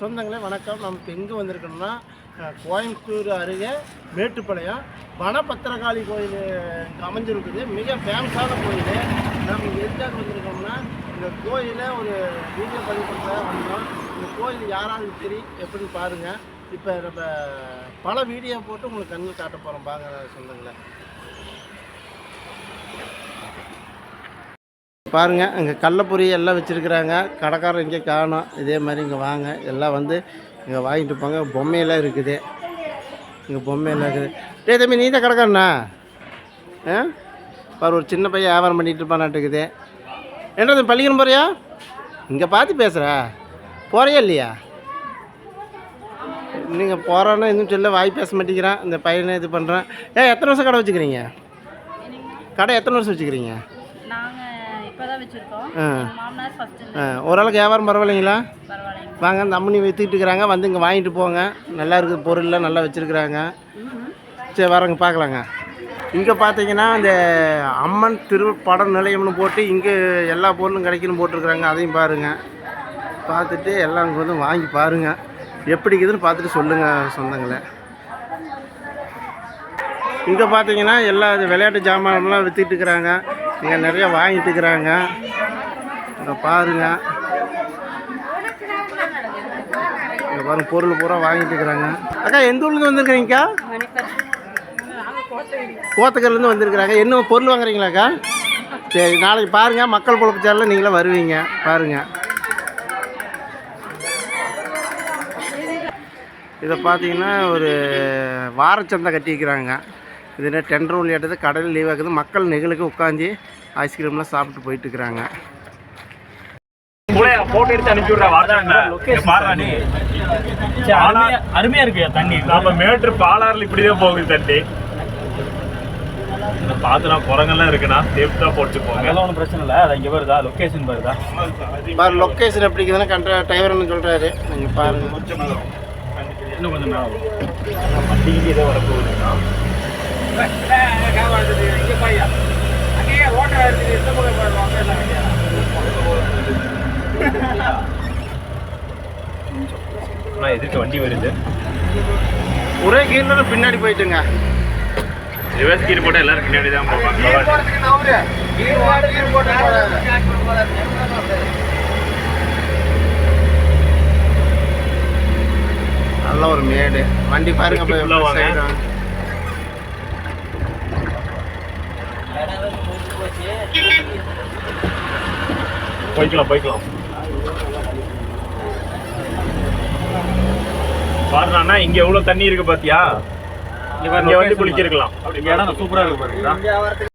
சொந்தங்களே வணக்கம். நம்ம இப்போ எங்கே வந்திருக்கோம்னா கோயம்புத்தூர் அருகே மேட்டுப்பாளையம். வனபத்திரகாளி கோயில் அமைஞ்சிருக்குது. மிக ஃபேமஸான கோயில். நம்ம எதுக்காக வந்திருக்கோம்னா இந்த கோயிலை ஒரு வீடியோ பதிவு வந்தோம். இந்த கோயில் யாராவது சரி எப்படி பாருங்கள் இப்போ நம்ம பல வீடியோ போட்டு உங்களுக்கு கண்ணில் காட்ட போகிறோம் பாங்க சொந்தங்களை. பாருங்கள் அங்கே கடலப்பொரி எல்லாம் வச்சுருக்குறாங்க. கடைக்காரர் இங்கே காணும். இதே மாதிரி இங்கே வாங்க. எல்லாம் வந்து இங்கே வாங்கிட்டு போங்க. பொம்மையெல்லாம் இருக்குது. இங்கே பொம்மையெல்லாம் இருக்குது. டே தம்பி நீ தான் கடைக்காரண்ணா ஆ? பாரு ஒரு சின்ன பையன் வியாபாரம் பண்ணிட்டு என்ன என்னது பள்ளிக்கணும் போறியா? இங்கே பார்த்து பேசுகிற போறியா இல்லையா? நீங்கள் போகிறான்னு இன்னும் சொல்ல வாய் பேச மாட்டேங்கிறான். இந்த பையனை இது பண்ணுறான் ஏ எத்தனை வருஷம் கடை வச்சுக்கிறீங்க? கடை எத்தனை வருஷம் வச்சுக்கிறீங்க நாங்கள் இப்போ தான் வச்சுருக்கோம் ஆ மாமனார் ஃபஸ்ட்டு ஆ ஓரளவுக்கு வியாபாரம் பரவாயில்லைங்களா? பரவாயில்லைங்க. வாங்க இந்த அம்மனி விற்றுக்கிட்டு இருக்கிறாங்க. வந்து இங்கே வாங்கிட்டு போங்க. நல்லா இருக்குது பொருள்லாம் நல்லா வச்சுருக்குறாங்க. சரி வரங்க பார்க்கலாங்க. இங்கே பார்த்தீங்கன்னா இந்த அம்மன் திரு படம் நிலையம்னு போட்டு இங்கே எல்லா பொருளும் கிடைக்குன்னு போட்டிருக்குறாங்க. அதையும் பாருங்கள் பார்த்துட்டு எல்லாம் வந்து வாங்கி பாருங்கள் எப்படி இருக்குதுன்னு பார்த்துட்டு சொல்லுங்கள் சொந்தங்களே. இங்கே பார்த்தீங்கன்னா எல்லா இது விளையாட்டு ஜாமான்லாம் விற்றுட்டு இருக்கிறாங்க. இங்கே நிறைய வாங்கிட்டு இருக்கிறாங்க. இங்கே பாருங்க. இங்கே பாருங்க பொருள் பூரா வாங்கிட்டு இருக்கிறாங்க. அக்கா எந்த ஊர்லேருந்து வந்துருக்குறீங்கக்கா? கோத்தக்கல்லேருந்து வந்திருக்கிறாங்க. என்ன பொருள் வாங்குறீங்களாக்கா சரி நாளைக்கு பாருங்கள் மக்கள் குழப்பச்சாரில் சேனலில் வருவீங்க. பாருங்கள் இதை பார்த்தீங்கன்னா ஒரு வாரச்சந்தை கட்டியிருக்கிறாங்க. இது டெண்டர் விளையாட்டுது கடையில் லீவ் ஆகுது. மக்கள் நெகிழுக்கு உட்காந்து ஐஸ்கிரீம்லாம் சாப்பிட்டு போயிட்டு இருக்கிறாங்க புள்ளைய போட்டோ எடுத்து அனுப்பி விடுற வாட்ஸ்அப்ல பாருடா நீ. அருமையா இருக்கு தண்ணி. நம்ம மேட்ரு பாலாறுல இப்படிதான் போகுது தண்ணி. பாத்துலாம் குரங்கெல்லாம் இருக்குண்ணா. சேஃப்டா போட்டு போங்க. ஒன்றும் பிரச்சனை இல்லை. அது இங்கே வருதா? லொக்கேஷன் வருதா? பாரு லொக்கேஷன் எப்படி இருக்குதுன்னு கண்ட டிரைவர்னு சொல்கிறாரு நீங்கள் பாருங்கள் இன்னும் கொஞ்சம் நேரம் ஏதோ வரப்போகுதுண்ணா. அண்ணா எதுக்கு வண்டி வருது? ஒரே கீழே பின்னாடி போயிட்டுங்க. ரிவர்ஸ் கீர் போட்டால் எல்லாரும் பின்னாடி தான் போவாங்க. நல்ல ஒரு மேடு. வண்டி பாருங்க அப்ப உள்ள வாங்க. side வாங்க. போய்க்கலாம் போய்க்கலாம். பாருனா இங்க எவ்வளவு தண்ணி இருக்கு பாத்தியா? இங்க வந்து குளிச்சிருக்கலாம் பாரு. இடம் சூப்பரா இருக்கு பாருங்க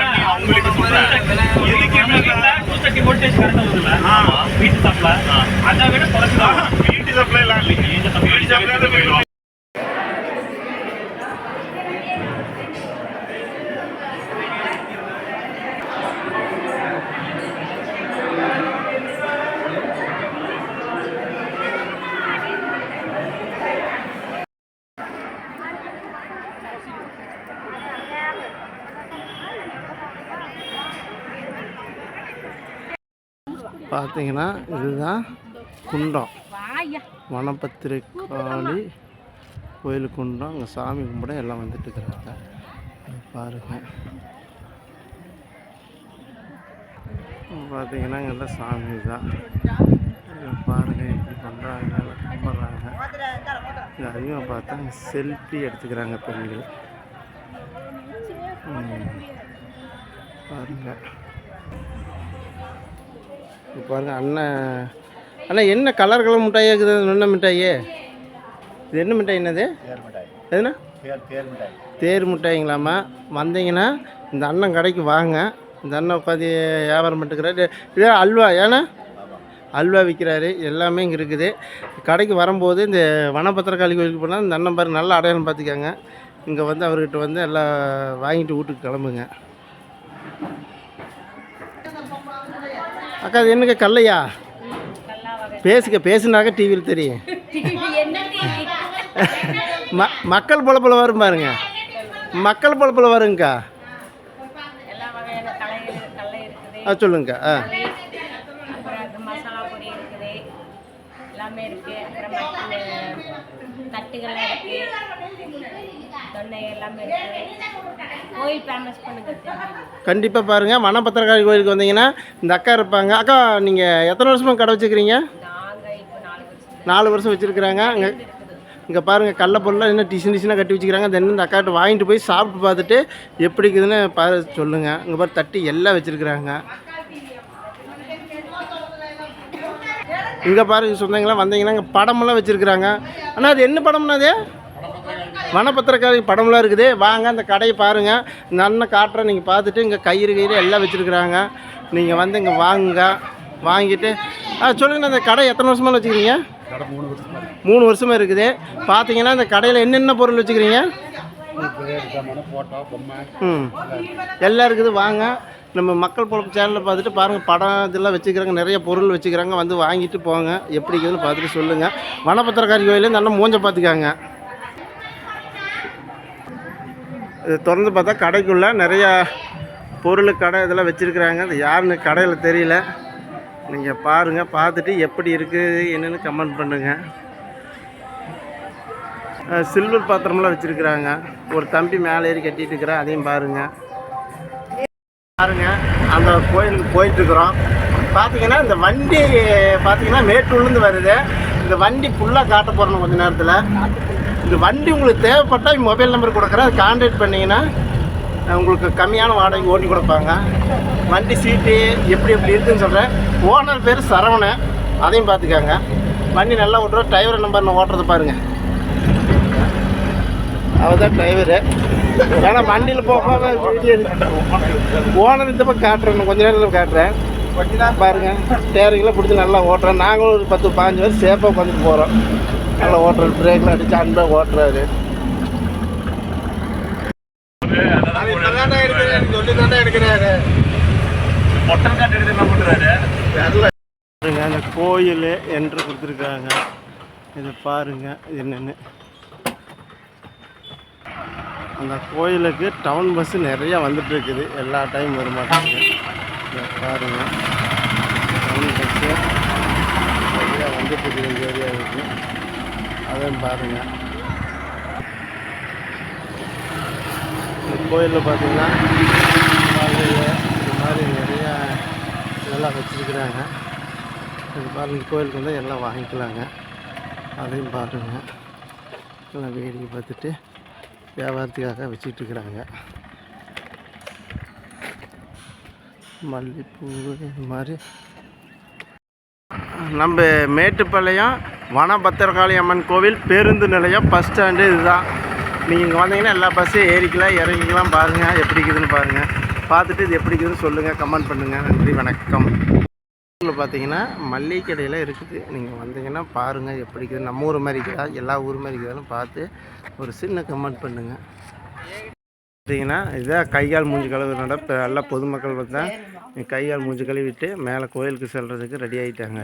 வீட்டு சப்ளை அதை விட குறைச்சிதான் வீட்டு சப்ளை எல்லாம் இல்லைங்க வீட்டு சப்ளை பார்த்தீங்கன்னா இதுதான் குண்டம் வனப்பத்திரிக்காளி கோயில் குண்டம் அங்கே சாமி கும்பிட எல்லாம் வந்துட்டு இருக்கிறாங்க. இங்க பாருங்க. இங்க பார்த்தீங்கன்னா இங்க எல்லாம் சாமி தான். இங்க பாருங்க எப்படி பண்ணுறாங்க கும்பிட்றாங்க. இங்க அதிகமாக பார்த்தா செல்ஃபி எடுத்துக்கிறாங்க பெண்கள். ம். பாருங்க இப்போ பாருங்க அண்ணன் அண்ணா என்ன கலர் கலர் மிட்டாய் இருக்குது? நுண்ண மிட்டாயே? இது என்ன மிட்டாய் என்னது? எதுனா? தேர் மிட்டாய்ங்களாம்மா. வந்தீங்கன்னா இந்த அண்ணன் கடைக்கு வாங்க. இந்த அண்ணன் உட்காந்து வியாபாரம் பண்ணிட்டுக்கிறாரு இது அல்வா ஏன்னா? அல்வா விற்கிறாரு. எல்லாமே இங்கே இருக்குது. கடைக்கு வரும்போது இந்த வனபத்திரக்காளி கோயிலுக்கு போனால் இந்த அண்ணன் பாரு நல்ல அடையாளம் பார்த்துக்கங்க. இங்கே வந்து அவர்கிட்ட வந்து எல்லாம் வாங்கிட்டு வீட்டுக்கு கிளம்புங்க. அக்கா அது என்னங்க கல்லையா? பேசுங்க பேசுனாக்க டிவியில் தெரியும். ம மக்கள் பொழப்பில் வரும் பாருங்க. மக்கள் பொழப்பில் வருங்கக்கா. ஆ சொல்லுங்கக்கா ஆ. எல்லாமே இருக்கு. அப்புறம் மற்ற தட்டுகள்லாம் இருக்கு. தொன்னை எல்லாமே இருக்கு. கோயில் ஃபேமஸ் பண்ணுங்க கண்டிப்பாக பாருங்கள் வனபத்திரக்காளி கோயிலுக்கு வந்தீங்கன்னா இந்த அக்கா இருப்பாங்க. அக்கா நீங்கள் எத்தனை வருஷமாக கடை வச்சுக்கிறீங்க நாலு வருஷம். வச்சுருக்குறாங்க. அங்கே இங்கே பாருங்கள் கடல பொருளாக என்ன டிசைன் டிசைனாக கட்டி வச்சுக்கிறாங்க தென் இந்த அக்காட்ட வாங்கிட்டு போய் சாப்பிட்டு பார்த்துட்டு எப்படி இருக்குதுன்னு பா சொல்லுங்கள் இங்கே பாரு தட்டி எல்லாம் வச்சுருக்குறாங்க. இங்கே பாருங்க சொந்தங்களா வந்தீங்கன்னா இங்கே படமெல்லாம் வச்சுருக்குறாங்க. அண்ணா அது என்ன படம்னா அது? வனபத்திரக்காரி படம்லாம் இருக்குது. வாங்க அந்த கடையை பாருங்கள் இந்த அண்ணன் காட்டுறேன் நீங்கள் பார்த்துட்டு இங்கே கயிறு கயிறு எல்லாம் வச்சுருக்குறாங்க. நீங்கள் வந்து இங்கே வாங்குங்க. வாங்கிட்டு ஆ சொல்லுங்கண்ணா இந்த கடை எத்தனை வருஷமாக வச்சுக்கிறீங்க? மூணு வருஷமாக இருக்குது. பார்த்தீங்கன்னா இந்த கடையில் என்னென்ன பொருள் வச்சுக்கிறீங்க? ம். எல்லாம் இருக்குது. வாங்க. நம்ம மக்கள் பொழப்பு சேனலில் பார்த்துட்டு பாருங்கள் படம் இதெல்லாம் வச்சுக்கிறாங்க. நிறைய பொருள் வச்சுக்கிறாங்க. வந்து வாங்கிட்டு போங்க. எப்படி இருக்குதுன்னு பார்த்துட்டு சொல்லுங்கள் வனபத்திரக்காரி கோயிலே இந்த அண்ணன் மூஞ்ச பார்த்துக்காங்க. இது திறந்து பார்த்தா கடைக்குள்ளே நிறையா பொருள் கடை இதெல்லாம் வச்சுருக்குறாங்க. அது யாருன்னு கடையில் தெரியல. நீங்கள் பாருங்கள் பார்த்துட்டு எப்படி இருக்குது என்னென்னு கமெண்ட் பண்ணுங்கள் சில்வர் பாத்திரமெல்லாம் வச்சுருக்குறாங்க. ஒரு தம்பி மேலே ஏறி கட்டிட்டு இருக்கிறேன் அதையும் பாருங்கள் பாருங்கள் அந்த கோயிலுக்கு போயிட்டுருக்குறோம் பார்த்தீங்கன்னா இந்த வண்டி பார்த்தீங்கன்னா மேட்டூர்லேருந்து வருது. இந்த வண்டி ஃபுல்லாக காட்ட போகிறோம் கொஞ்ச நேரத்தில். இந்த வண்டி உங்களுக்கு தேவைப்பட்டால் மொபைல் நம்பர் கொடுக்குறேன். அதை கான்டாக்ட் பண்ணிங்கன்னா உங்களுக்கு கம்மியான வாடகைக்கு ஓட்டி கொடுப்பாங்க. வண்டி சீட்டு எப்படி எப்படி இருக்குதுன்னு சொல்கிறேன் ஓனர் பேர் சரவணன். அதையும் பார்த்துக்காங்க. வண்டி நல்லா ஓட்டுறோம் டிரைவர் நம்பர் நான் ஓட்டுறதை பாருங்கள் அவர் தான் டிரைவரு ஏன்னா வண்டியில் போகாம ஓனர் இந்த பக்கம் காட்டுறேன் கொஞ்ச நேரத்தில் காட்டுறேன். பாருங்கள் ஸ்டேரிங்லாம் பிடிச்சி நல்லா ஓட்டுறேன். நாங்களும் ஒரு பத்து பாஞ்சு பேர் சேஃபாக உட்காந்துட்டு போகிறோம் நல்லா ஓட்டுறோம் பிரேக்கில் அடிச்சு அன்பாக ஓட்டுறாரு. பாருங்க அந்த கோயில் என்று கொடுத்துருக்காங்க இதை பாருங்க என்னென்னு. அந்த கோயிலுக்கு டவுன் பஸ்ஸு நிறையா வந்துட்டு இருக்குது. எல்லா டைம் வர மாட்டேங்குது பாருங்க. டவுன் பஸ்ஸு நிறையா வந்துட்டு இருக்குது இந்த ஏரியாவுக்கு. அதையும் பாருங்கள் இந்த கோயிலில் பார்த்தீங்கன்னா இது மாதிரி நிறையா இதெல்லாம் வச்சுருக்குறாங்க. இது பாருங்கள் கோயிலுக்கு வந்து எல்லாம் வாங்கிக்கலாங்க. அதையும் பாருங்கள் எல்லாம் வேடிக்கை பார்த்துட்டு வியாபாரத்துக்காக வச்சுட்டு மல்லிகைப்பூ மல்லிப்பூ இது மாதிரி. நம்ம மேட்டுப்பாளையம் வனபத்திரகாளி அம்மன் கோவில் பேருந்து நிலையம் பஸ் ஸ்டாண்டு இதுதான். நீங்கள் இங்கே வந்தீங்கன்னா எல்லா பஸ்ஸையும் ஏறிக்கலாம் இறங்கிக்கலாம் பாருங்கள் எப்படி இருக்குதுன்னு பாருங்கள் பார்த்துட்டு இது எப்படி இருக்குதுன்னு சொல்லுங்கள் கமெண்ட் பண்ணுங்கள் நன்றி வணக்கம். ஊரில் பார்த்தீங்கன்னா மல்லிகை கடையில் இருக்குது. நீங்கள் வந்தீங்கன்னா பாருங்கள் எப்படி இருக்குது. நம்ம ஊர் மாதிரி இருக்குதா? எல்லா ஊர் மாதிரி இருக்குதாலும் பார்த்து ஒரு சின்ன கமெண்ட் பண்ணுங்கள் பார்த்தீங்கன்னா இதான் கைகால் மூஞ்சி கழுவுறதுனால இப்போ எல்லா பொதுமக்கள் பார்த்தா கைகால் மூஞ்சி கழுவிட்டு மேலே கோயிலுக்கு செல்கிறதுக்கு ரெடி ஆகிட்டாங்க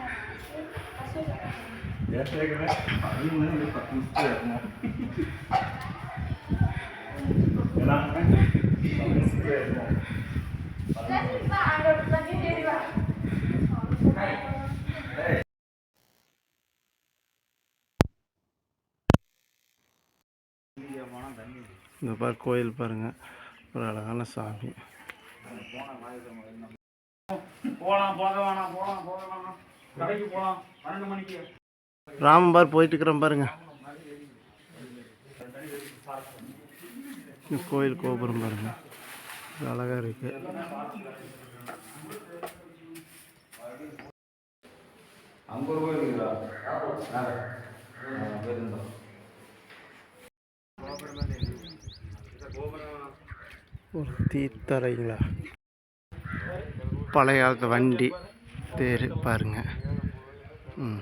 இந்த பாரு கோயில் பாருங்க. ஒரு அழகான சாமி. போலாம் போக வேணாம் போலாம் போக வேணாம். கடைக்கு போலாம் பன்னெண்டு மணிக்கு. ராமபார் போயிட்டு இருக்கிறோம் பாருங்க. கோயில் கோபுரம் பாருங்க. அழகாக இருக்கு. ஒரு தீத்தரைங்களா? பழைய காலத்து வண்டி தேர் பாருங்க. ம்.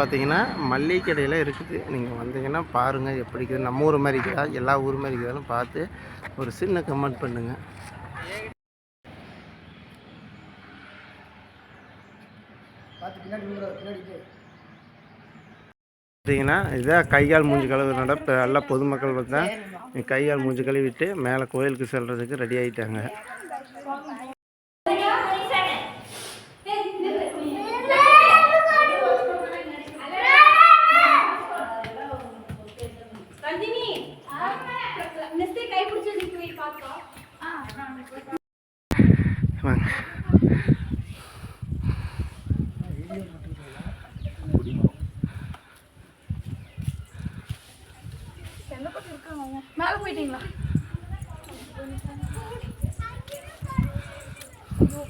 பார்த்தீங்கன்னா மல்லிகை கடையில் இருக்குது. நீங்கள் வந்தீங்கன்னா பாருங்கள் எப்படி இருக்குது. நம்ம ஊர் மாதிரி இருக்குதா எல்லா ஊர் மாதிரி இருக்குதான்னு பார்த்து ஒரு சின்ன கமெண்ட் பண்ணுங்கள் பார்த்தீங்கன்னா இதான் கைகால் மூஞ்சி கழுவுனோட இப்போ எல்லா பொதுமக்கள் பார்த்தா கைகால் மூஞ்சி கழுவிட்டு மேலே கோயிலுக்கு செல்றதுக்கு ரெடி ஆகிட்டாங்க ரஞ்சினி நெக்ஸ்ட் கை பிடிச்சி போய் பாத்தோம் வாங்க மேல போயிட்டீங்களா